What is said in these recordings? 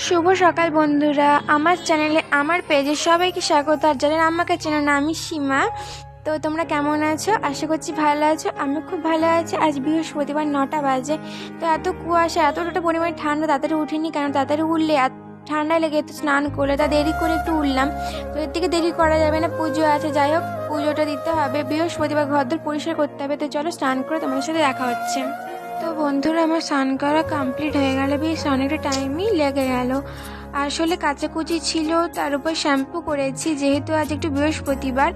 শুভ সকাল বন্ধুরা। আমার চ্যানেলে, আমার পেজে সবাইকে স্বাগত। আর যারা আমাকে চেনে না, আমি সীমা। তো তোমরা কেমন আছো? আশা করছি ভালো আছো। আমি খুব ভালো আছি। আজ বৃহস্পতিবার নটা বাজে। তো এত কুয়াশা এতটা পরিমাণে ঠান্ডা তাড়াতাড়ি উঠিনি, কারণ তাড়াতাড়ি উঠলে এত ঠান্ডা লেগে তো স্নান করলে, তা দেরি করে একটু উঠলাম। তো এর থেকে দেরি করা যাবে না, পুজো আছে। যাই হোক, পুজোটা দিতে হবে। বৃহস্পতিবার ঘরদোর পরিষ্কার করতে হবে। তো চলো স্নান করে তোমাদের সাথে দেখা হচ্ছে। তো বন্ধুরা, আমার স্নান করা কমপ্লিট হয়ে গেল। বেশ অনেকটা টাইমই লেগে গেল। আসলে কাচাকুচি ছিল, তার উপর শ্যাম্পু করেছি, যেহেতু আজ একটু বৃহস্পতিবার।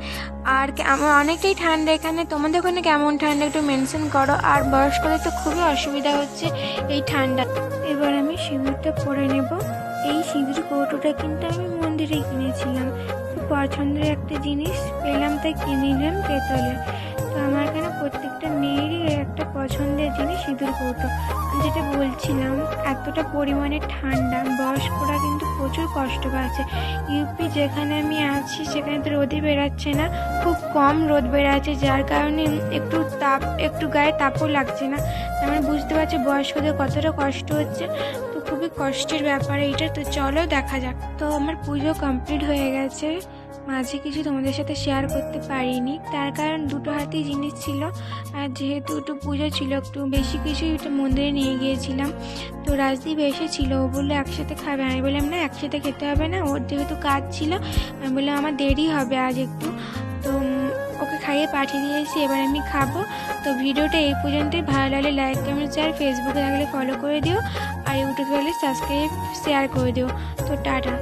আর আমার অনেকটাই ঠান্ডা এখানে। তোমাদের ওখানে কেমন ঠান্ডা একটু মেনশন করো। আর বয়স্কদের তো খুবই অসুবিধা হচ্ছে এই ঠান্ডা। এবার আমি সিঁদুরটা পরে নেব। এই সিঁদুর কৌটোটা কিন্তু আমি মন্দিরে কিনেছিলাম। খুব পছন্দের একটা জিনিস। পেলাম তাই কিনে নিলাম পেতলের তো আমার এখানে পছন্দের জিনিস সিঁদুর কৌটো। যেটা বলছিলাম, এতটা পরিমাণে ঠান্ডা, বয়স্করা কিন্তু প্রচুর কষ্ট পাচ্ছে। ইউপি যেখানে আমি আছি, সেখানে তো রোদই বেরাচ্ছে না, খুব কম রোদ বেরাচ্ছে, যার কারণে একটু তাপ, একটু গায়ে তাপও লাগছে না। আমি বুঝতে পারছি, বয়স্কদের কতটা কষ্ট হচ্ছে, তো খুবই কষ্টের ব্যাপার এইটা। তো চলো দেখা যাক। তো আমার পুজো কমপ্লিট হয়ে গেছে। মাঝে কিছু তোমাদের সাথে শেয়ার করতে পারিনি। তার কারণ দুটো হাতেই জিনিস ছিল। আর যেহেতু একটু পুজো ছিল, একটু বেশি কিছু একটু মন্দিরে নিয়ে গিয়েছিলাম। তো রাজদীপ এসেছিল, ও বলল, একসাথে খাবে। আমি বললাম, না, একসাথে খেতে হবে না। ওর যেহেতু কাজ ছিল, আমি বললাম, আমার দেরি হবে আজ একটু। তো ওকে খাইয়ে পাঠিয়ে দিয়েছি এবার আমি খাব। তো ভিডিওটা এই পর্যন্তই। ভালো লাগলে লাইক কমেন্ট শেয়ার ফেসবুকে লাগলে ফলো করে দিও। আর ইউটিউবে লাগলে সাবস্ক্রাইব শেয়ার করে দিও। তো টাটা।